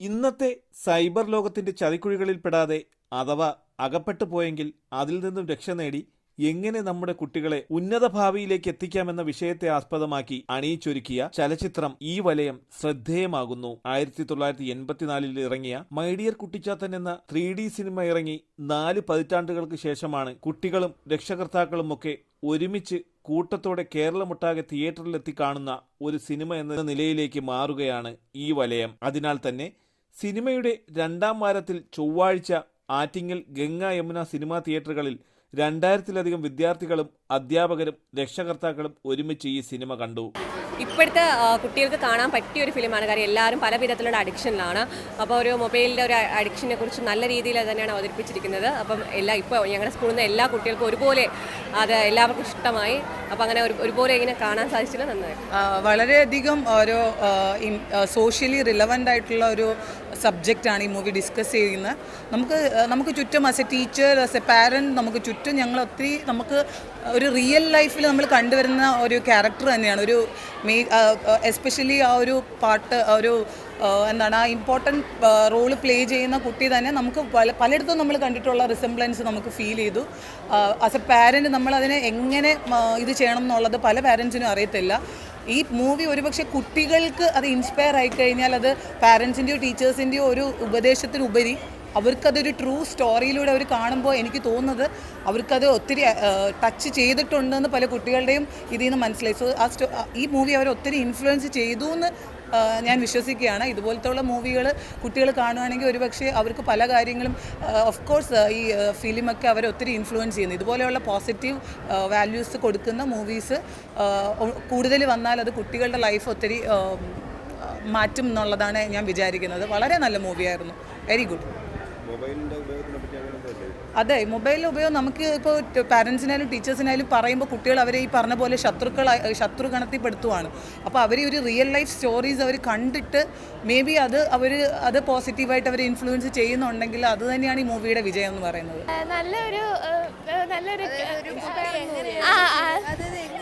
ഇന്നത്തെ സൈബർ ലോകത്തിന്റെ ചതിക്കുഴികളിൽപ്പെടാതെ അഥവാ അകപ്പെട്ടു പോയെങ്കിൽ അതിൽ നിന്നും രക്ഷ നേടി എങ്ങനെ നമ്മുടെ കുട്ടികളെ ഉന്നത ഭാവിയിലേക്ക് എത്തിക്കാമെന്ന വിഷയത്തെ ആസ്പദമാക്കി അണിയിച്ചൊരുക്കിയ ചലച്ചിത്രം ഈ വലയം ശ്രദ്ധേയമാകുന്നു. ആയിരത്തി തൊള്ളായിരത്തി എൺപത്തിനാലിൽ ഇറങ്ങിയ മൈഡിയർ കുട്ടിച്ചാത്തൻ എന്ന ത്രീ ഡി സിനിമ ഇറങ്ങി നാല് പതിറ്റാണ്ടുകൾക്ക് ശേഷമാണ് കുട്ടികളും രക്ഷകർത്താക്കളുമൊക്കെ ഒരുമിച്ച് കൂട്ടത്തോടെ കേരളമൊട്ടാകെ തിയേറ്ററിലെത്തി കാണുന്ന ഒരു സിനിമ എന്ന നിലയിലേക്ക് മാറുകയാണ് ഈ വലയം. അതിനാൽ തന്നെ സിനിമയുടെ രണ്ടാം വാരത്തിൽ ചൊവ്വാഴ്ച ആറ്റിങ്ങൽ ഗംഗ യമുന സിനിമാ തിയേറ്ററുകളിൽ രണ്ടായിരത്തിലധികം വിദ്യാർത്ഥികളും അധ്യാപകരും രക്ഷകർത്താക്കളും ഒരുമിച്ച് ഈ സിനിമ കണ്ടു. ഇപ്പോഴത്തെ കുട്ടികൾക്ക് കാണാൻ പറ്റിയ ഒരു ഫിലിമാണ്. കാര്യം എല്ലാവരും പല വിധത്തിലുള്ള അഡിക്ഷനിലാണ്. അപ്പോൾ ഒരു മൊബൈലിന്റെ ഒരു അഡിക്ഷനെ കുറിച്ച് നല്ല രീതിയിൽ തന്നെയാണ് അവതരിപ്പിച്ചിരിക്കുന്നത്. അപ്പം എല്ലാ ഇപ്പോൾ ഞങ്ങളുടെ സ്കൂളിൽ നിന്ന് എല്ലാ കുട്ടികൾക്കും ഒരുപോലെ അത് എല്ലാവർക്കും ഇഷ്ടമായി. അപ്പോൾ അങ്ങനെ ഒരു ഒരുപോലെ ഇങ്ങനെ കാണാൻ സാധിച്ചില്ല നന്നായി. വളരെയധികം ഒരു സോഷ്യലി റിലവന്റ് ആയിട്ടുള്ള ഒരു സബ്ജക്റ്റാണ് ഈ മൂവി ഡിസ്കസ് ചെയ്യുന്നത്. നമുക്ക് നമുക്ക് ചുറ്റും as a teacher as a parent നമുക്ക് ചുറ്റും ഞങ്ങൾ ഒത്തിരി നമുക്ക് ഒരു റിയൽ ലൈഫിൽ നമ്മൾ കണ്ടുവരുന്ന ഒരു ക്യാരക്ടർ തന്നെയാണ്. ഒരു മേ എസ്പെഷ്യലി ആ ഒരു പാട്ട് ഒരു എന്താണ് ആ ഇമ്പോർട്ടന്റ് റോൾ പ്ലേ ചെയ്യുന്ന കുട്ടി തന്നെ നമുക്ക് പല പലയിടത്തും നമ്മൾ കണ്ടിട്ടുള്ള റിസംബ്ലൻസ് നമുക്ക് ഫീൽ ചെയ്തു. ആസ് എ പാരന്റ് നമ്മളതിനെ എങ്ങനെ ഇത് ചെയ്യണം എന്നുള്ളത് പല പാരൻസിനും അറിയത്തില്ല. ഈ മൂവി ഒരുപക്ഷെ കുട്ടികൾക്ക് അത് ഇൻസ്പയർ ആയി കഴിഞ്ഞാൽ അത് പാരൻസിന്റെയോ ടീച്ചേഴ്സിന്റെയോ ഒരു ഉപദേശത്തിനുപരി അവർക്കതൊരു ട്രൂ സ്റ്റോറിയിലൂടെ അവർ കാണുമ്പോൾ എനിക്ക് തോന്നുന്നത് അവർക്കത് ഒത്തിരി ടച്ച് ചെയ്തിട്ടുണ്ടെന്ന് പല കുട്ടികളുടെയും ഇതിൽ നിന്ന് മനസ്സിലായി. സോ ആ ഈ മൂവി അവർ ഒത്തിരി ഇൻഫ്ലുവൻസ് ചെയ്തു എന്ന് ഞാൻ വിശ്വസിക്കുകയാണ്. ഇതുപോലത്തെ ഉള്ള മൂവികൾ കുട്ടികൾ കാണുകയാണെങ്കിൽ ഒരുപക്ഷെ അവർക്ക് പല കാര്യങ്ങളും ഓഫ് കോഴ്സ് ഈ ഫിലിമൊക്കെ അവരെ ഒത്തിരി ഇൻഫ്ലുവൻസ് ചെയ്യുന്നു. ഇതുപോലെയുള്ള പോസിറ്റീവ് വാല്യൂസ് കൊടുക്കുന്ന മൂവീസ് കൂടുതൽ വന്നാൽ അത് കുട്ടികളുടെ ലൈഫ് ഒത്തിരി മാറ്റും എന്നുള്ളതാണ് ഞാൻ വിചാരിക്കുന്നത്. വളരെ നല്ല മൂവിയായിരുന്നു വെരി ഗുഡ് അതെ മൊബൈലിന്റെ ഉപയോഗം നമുക്ക് ഇപ്പോൾ പാരൻസിനായാലും ടീച്ചേഴ്സിനായാലും പറയുമ്പോൾ കുട്ടികൾ അവരെ ഈ പറഞ്ഞ പോലെ ശത്രുക്കൾ ശത്രു ഗണത്തിൽപ്പെടുത്തുവാണ് അപ്പോൾ അവർ ഒരു റിയൽ ലൈഫ് സ്റ്റോറീസ് അവർ കണ്ടിട്ട് മേ ബി അത് അവർ അത് പോസിറ്റീവായിട്ട് അവർ ഇൻഫ്ലുവൻസ് ചെയ്യുന്നുണ്ടെങ്കിൽ അത് തന്നെയാണ് ഈ മൂവിയുടെ വിജയം എന്ന് പറയുന്നത്. നല്ലൊരു നല്ലൊരു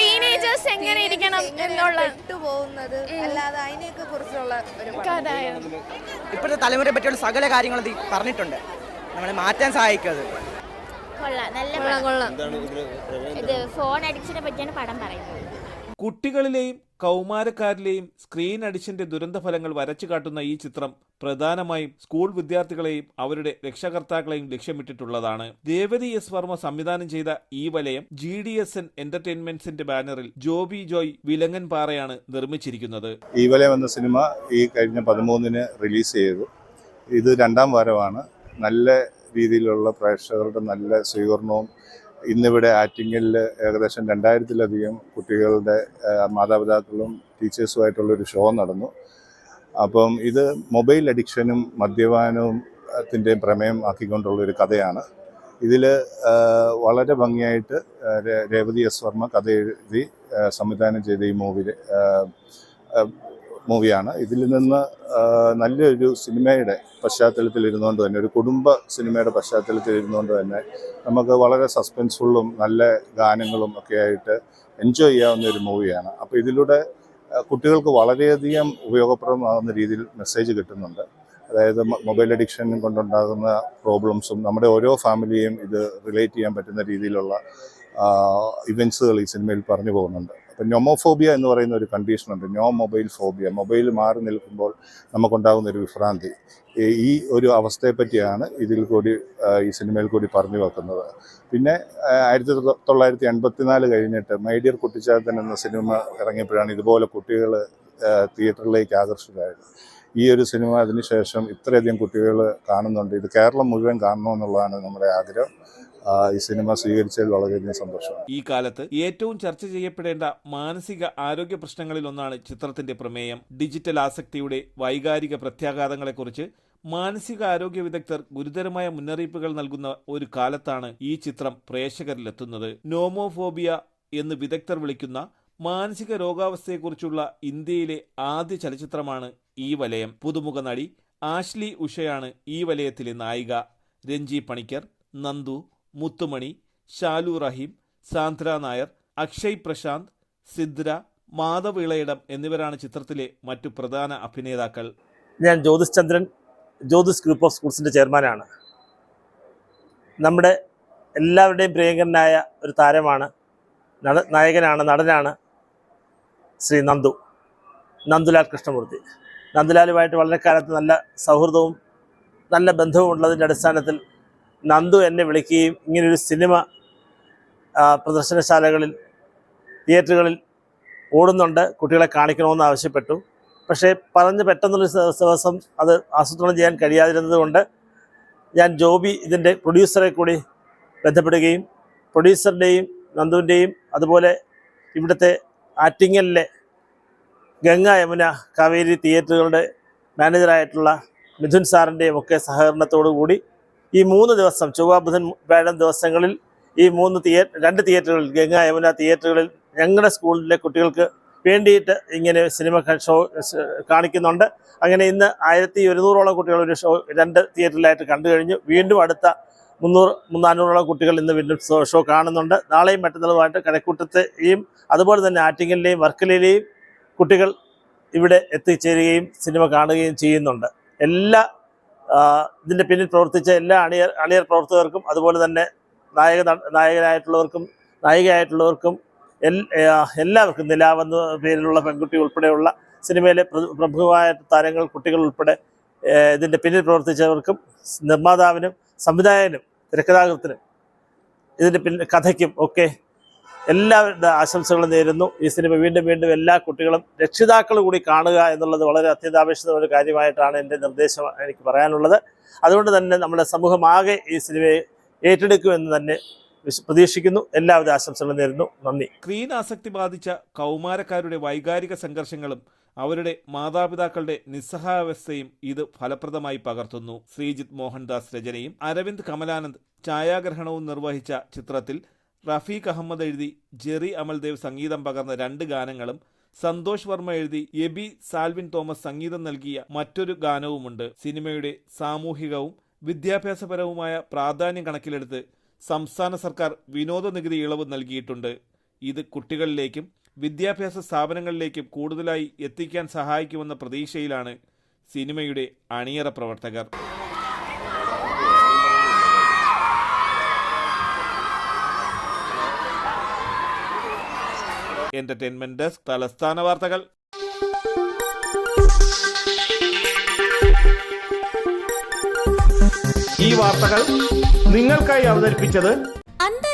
ടീനേജേഴ്സ് എങ്ങനെ ഇരിക്കണം എന്നുള്ള പോകുന്നത് അല്ലാതെ അതിനെയൊക്കെ കുറിച്ചുള്ള ഒരു ഇപ്പോഴത്തെ തലമുറയെ പറ്റിയുള്ള സകല കാര്യങ്ങളും ഇതിൽ പറഞ്ഞിട്ടുണ്ട് നമ്മളെ മാറ്റാൻ സഹായിക്കും അത് കൊള്ളാം. നല്ല കൊള്ളാം ഇത് ഫോൺ അഡിക്ഷനെ പറ്റിയാണ് പടം പറയുന്നത്. കുട്ടികളിലെയും കൗമാരക്കാരിലെയും സ്ക്രീൻ അഡിക്ഷന്റെ ദുരന്തഫലങ്ങൾ വരച്ചു കാട്ടുന്ന ഈ ചിത്രം പ്രധാനമായും സ്കൂൾ വിദ്യാർത്ഥികളെയും അവരുടെ രക്ഷകർത്താക്കളെയും ലക്ഷ്യമിട്ടിട്ടുള്ളതാണ്. ദേവതി എസ് വർമ്മ സംവിധാനം ചെയ്ത ഈ വലയം ജി ഡി എസ് എൻ എന്റർടൈൻമെന്റ്സിന്റെ ബാനറിൽ ജോബി ജോയ് വിലങ്ങൻ പാറയാണ് നിർമ്മിച്ചിരിക്കുന്നത്. ഈ വലയം എന്ന സിനിമ ഈ കഴിഞ്ഞ പതിമൂന്നിന് റിലീസ് ചെയ്തു. ഇത് രണ്ടാം വാരമാണ്. നല്ല രീതിയിലുള്ള പ്രേക്ഷകരുടെ നല്ല സ്വീകരണവും ഇന്നിവിടെ ആറ്റിങ്ങിൽ ഏകദേശം രണ്ടായിരത്തിലധികം കുട്ടികളുടെ മാതാപിതാക്കളും ടീച്ചേഴ്സുമായിട്ടുള്ളൊരു ഷോ നടന്നു. അപ്പം ഇത് മൊബൈൽ അഡിക്ഷനും മദ്യപാനവും ത്തിന്റെയും പ്രമേയം ആക്കിക്കൊണ്ടുള്ള ഒരു കഥയാണ് ഇതിൽ വളരെ ഭംഗിയായിട്ട് രേവതി എസ് വർമ്മ കഥ എഴുതി സംവിധാനം ചെയ്ത ഈ മൂവിയിൽ മൂവിയാണ്. ഇതിൽ നിന്ന് നല്ലൊരു സിനിമയുടെ പശ്ചാത്തലത്തിൽ ഇരുന്നുകൊണ്ട് തന്നെ ഒരു കുടുംബ സിനിമയുടെ പശ്ചാത്തലത്തിൽ ഇരുന്നുകൊണ്ട് തന്നെ നമുക്ക് വളരെ സസ്പെൻസ്ഫുള്ളും നല്ല ഗാനങ്ങളും ഒക്കെ ആയിട്ട് എൻജോയ് ചെയ്യാവുന്ന ഒരു മൂവിയാണ്. അപ്പോൾ ഇതിലൂടെ കുട്ടികൾക്ക് വളരെയധികം ഉപയോഗപ്രദമാകുന്ന രീതിയിൽ മെസ്സേജ് കിട്ടുന്നുണ്ട്. അതായത് മൊബൈൽ അഡിക്ഷൻ കൊണ്ടുണ്ടാകുന്ന പ്രോബ്ലംസും നമ്മുടെ ഓരോ ഫാമിലിയെയും ഇത് റിലേറ്റ് ചെയ്യാൻ പറ്റുന്ന രീതിയിലുള്ള ഇവൻസുകൾ ഈ സിനിമയിൽ പറഞ്ഞു പോകുന്നുണ്ട്. അപ്പം നൊമോഫോബിയ എന്ന് പറയുന്ന ഒരു കണ്ടീഷനുണ്ട് നോ മൊബൈൽ ഫോബിയ മൊബൈൽ മാറി നിൽക്കുമ്പോൾ നമുക്കുണ്ടാകുന്ന ഒരു വിഭ്രാന്തി. ഈ- ഒരു അവസ്ഥയെപ്പറ്റിയാണ് ഇതിൽ കൂടി ഈ സിനിമയിൽ കൂടി പറഞ്ഞു വെക്കുന്നത്. പിന്നെ ആയിരത്തി തൊള്ളായിരത്തി എൺപത്തിനാല് കഴിഞ്ഞിട്ട് മൈഡിയർ കുട്ടിച്ചാത്തൻ എന്ന സിനിമ ഇറങ്ങിയപ്പോഴാണ് ഇതുപോലെ കുട്ടികൾ തിയേറ്ററിലേക്ക് ആകർഷിതരായത്. ഈ ഒരു സിനിമ അതിനുശേഷം ഇത്രയധികം കുട്ടികൾ കാണുന്നുണ്ട്. ഇത് കേരളം മുഴുവൻ കാണണമെന്നുള്ളതാണ് നമ്മുടെ ആഗ്രഹം. ഈ സിനിമ സ്വീകരിച്ചതിൽ വളരെയധികം സന്തോഷമാണ്. ഈ കാലത്ത് ഏറ്റവും ചർച്ച ചെയ്യപ്പെടേണ്ട മാനസിക ആരോഗ്യ പ്രശ്നങ്ങളിൽ ഒന്നാണ് ചിത്രത്തിന്റെ പ്രമേയം. ഡിജിറ്റൽ ആസക്തിയുടെ വൈകാരിക പ്രത്യാഘാതങ്ങളെക്കുറിച്ച് മാനസിക ആരോഗ്യ വിദഗ്ധർ ഗുരുതരമായ മുന്നറിയിപ്പുകൾ നൽകുന്ന ഒരു കാലത്താണ് ഈ ചിത്രം പ്രേക്ഷകരിലെത്തുന്നത്. നോമോഫോബിയ എന്ന് വിദഗ്ധർ വിളിക്കുന്ന മാനസിക രോഗാവസ്ഥയെക്കുറിച്ചുള്ള ഇന്ത്യയിലെ ആദ്യ ചലച്ചിത്രമാണ് ഈ വലയം. പുതുമുഖ നടി ആഷ്ലി ഉഷയാണ് ഈ വലയത്തിലെ നായിക. രഞ്ജി പണിക്കർ നന്ദു മുത്തുമണി ഷാലു റഹീം സാന്ദ്ര നായർ അക്ഷയ് പ്രശാന്ത് സിദ്ര മാധവ് ഇളയിടം എന്നിവരാണ് ചിത്രത്തിലെ മറ്റു പ്രധാന അഭിനേതാക്കൾ. ഞാൻ ജ്യോതിഷ് ചന്ദ്രൻ ജ്യോതിസ് ഗ്രൂപ്പ് ഓഫ് സ്കൂൾസിന്റെ ചെയർമാനാണ്. നമ്മുടെ എല്ലാവരുടെയും പ്രിയങ്കരനായ ഒരു താരമാണ് നട നായകനാണ് നടനാണ് ശ്രീ നന്ദു നന്ദുലാൽ കൃഷ്ണമൂർത്തി. നന്ദുലാലുമായിട്ട് വളരെ കാലത്ത് നല്ല സൗഹൃദവും നല്ല ബന്ധവും ഉള്ളതിന്റെ അടിസ്ഥാനത്തിൽ നന്ദു എന്നെ വിളിക്കുകയും ഇങ്ങനൊരു സിനിമ പ്രദർശനശാലകളിൽ തിയേറ്ററുകളിൽ ഓടുന്നുണ്ട്. കുട്ടികളെ കാണിക്കണമെന്ന് ആവശ്യപ്പെട്ടു. പക്ഷേ പറഞ്ഞ് പെട്ടെന്നുള്ള ദിവ- ദിവസം അത് ആസൂത്രണം ചെയ്യാൻ കഴിയാതിരുന്നതുകൊണ്ട് ഞാൻ ജോബി ഇതിന്റെ പ്രൊഡ്യൂസറെ കൂടി ബന്ധപ്പെടുകയും പ്രൊഡ്യൂസറിന്റെയും നന്ദുവിന്റെയും അതുപോലെ ഇവിടുത്തെ ആറ്റിങ്ങലിലെ ഗംഗ യമുന കാവേരി തിയേറ്ററുകളുടെ മാനേജറായിട്ടുള്ള മിഥുൻ സാറിന്റെയും ഒക്കെ സഹകരണത്തോടു കൂടി ഈ മൂന്ന് ദിവസം ചൊവ്വ ബുധൻ വ്യാഴം ദിവസങ്ങളിൽ ഈ മൂന്ന് തിയേറ്റർ രണ്ട് തിയേറ്ററുകളിൽ ഗംഗ യമുന തിയേറ്ററുകളിൽ ഞങ്ങളുടെ സ്കൂളിലെ കുട്ടികൾക്ക് വേണ്ടിയിട്ട് ഇങ്ങനെ സിനിമ ഷോ കാണിക്കുന്നുണ്ട്. അങ്ങനെ ഇന്ന് ആയിരത്തി ഒരുന്നൂറോളം കുട്ടികൾ ഒരു ഷോ രണ്ട് തിയേറ്ററിലായിട്ട് കണ്ടു കഴിഞ്ഞു. വീണ്ടും അടുത്ത മുന്നൂറ് നാനൂറോളം കുട്ടികൾ ഇന്ന് വീണ്ടും ഷോ കാണുന്നുണ്ട്. നാളെയും മറ്റന്നാളുമായിട്ട് കടക്കൂട്ടത്തെയും അതുപോലെ തന്നെ ആറ്റിങ്ങലിലെയും വർക്കലയിലെയും കുട്ടികൾ ഇവിടെ എത്തിച്ചേരുകയും സിനിമ കാണുകയും ചെയ്യുന്നുണ്ട്. എല്ലാ ഇതിന്റെ പിന്നിൽ പ്രവർത്തിച്ച എല്ലാ അണിയർ അണിയർ പ്രവർത്തകർക്കും അതുപോലെ തന്നെ നായക നായകനായിട്ടുള്ളവർക്കും നായികയായിട്ടുള്ളവർക്കും എല്ലാവർക്കും നിലാവെന്ന പേരിലുള്ള പെൺകുട്ടി ഉൾപ്പെടെയുള്ള സിനിമയിലെ പ്ര- പ്രമുഖമായ താരങ്ങൾ കുട്ടികൾ ഉൾപ്പെടെ ഇതിന്റെ പിന്നിൽ പ്രവർത്തിച്ചവർക്കും നിർമ്മാതാവിനും സംവിധായകനും തിരക്കഥാകൃത്തിനും ഇതിന്റെ പിന്നിൽ കഥയ്ക്കും ഒക്കെ എല്ലാവരുടെ ആശംസകളും നേരുന്നു. ഈ സിനിമ വീണ്ടും വീണ്ടും എല്ലാ കുട്ടികളും രക്ഷിതാക്കൾ കൂടി കാണുക എന്നുള്ളത് വളരെ അത്യന്താപേക്ഷിത ഒരു കാര്യമായിട്ടാണ് എന്റെ നിർദ്ദേശം എനിക്ക് പറയാനുള്ളത്. അതുകൊണ്ട് തന്നെ നമ്മുടെ സമൂഹമാകെ ഈ സിനിമയെ ഏറ്റെടുക്കുമെന്ന് തന്നെ പ്രതീക്ഷിക്കുന്നു. എല്ലാവിധ ആശംസകളും നേരുന്നു. നന്ദി. സ്ക്രീൻ ആസക്തി ബാധിച്ച കൗമാരക്കാരുടെ വൈകാരിക സംഘർഷങ്ങളും അവരുടെ മാതാപിതാക്കളുടെ നിസ്സഹായാവസ്ഥയും ഇത് ഫലപ്രദമായി പകർത്തുന്നു. ശ്രീജിത്ത് മോഹൻദാസ് രചനയും അരവിന്ദ് കമലാനന്ദ് ഛായാഗ്രഹണവും നിർവഹിച്ച ചിത്രത്തിൽ റഫീഖ് അഹമ്മദ് എഴുതി ജെറി അമൽദേവ് സംഗീതം പകർന്ന രണ്ട് ഗാനങ്ങളും സന്തോഷ് വർമ്മ എഴുതി എബി സാൽവിൻ തോമസ് സംഗീതം നൽകിയ മറ്റൊരു ഗാനവുമുണ്ട്. സിനിമയുടെ സാമൂഹികവും വിദ്യാഭ്യാസപരവുമായ പ്രാധാന്യം കണക്കിലെടുത്ത് സംസ്ഥാന സർക്കാർ വിനോദ നികുതി ഇളവ് നൽകിയിട്ടുണ്ട്. ഇത് കുട്ടികളിലേക്കും വിദ്യാഭ്യാസ സ്ഥാപനങ്ങളിലേക്കും കൂടുതലായി എത്തിക്കാൻ സഹായിക്കുമെന്ന പ്രതീക്ഷയിലാണ് സിനിമയുടെ അണിയറ പ്രവർത്തകർ. എന്റർടൈൻമെന്റ് ഡെസ്ക് തലസ്ഥാന വാർത്തകൾ. ഈ വാർത്തകൾ നിങ്ങൾക്കായി അവതരിപ്പിച്ചത്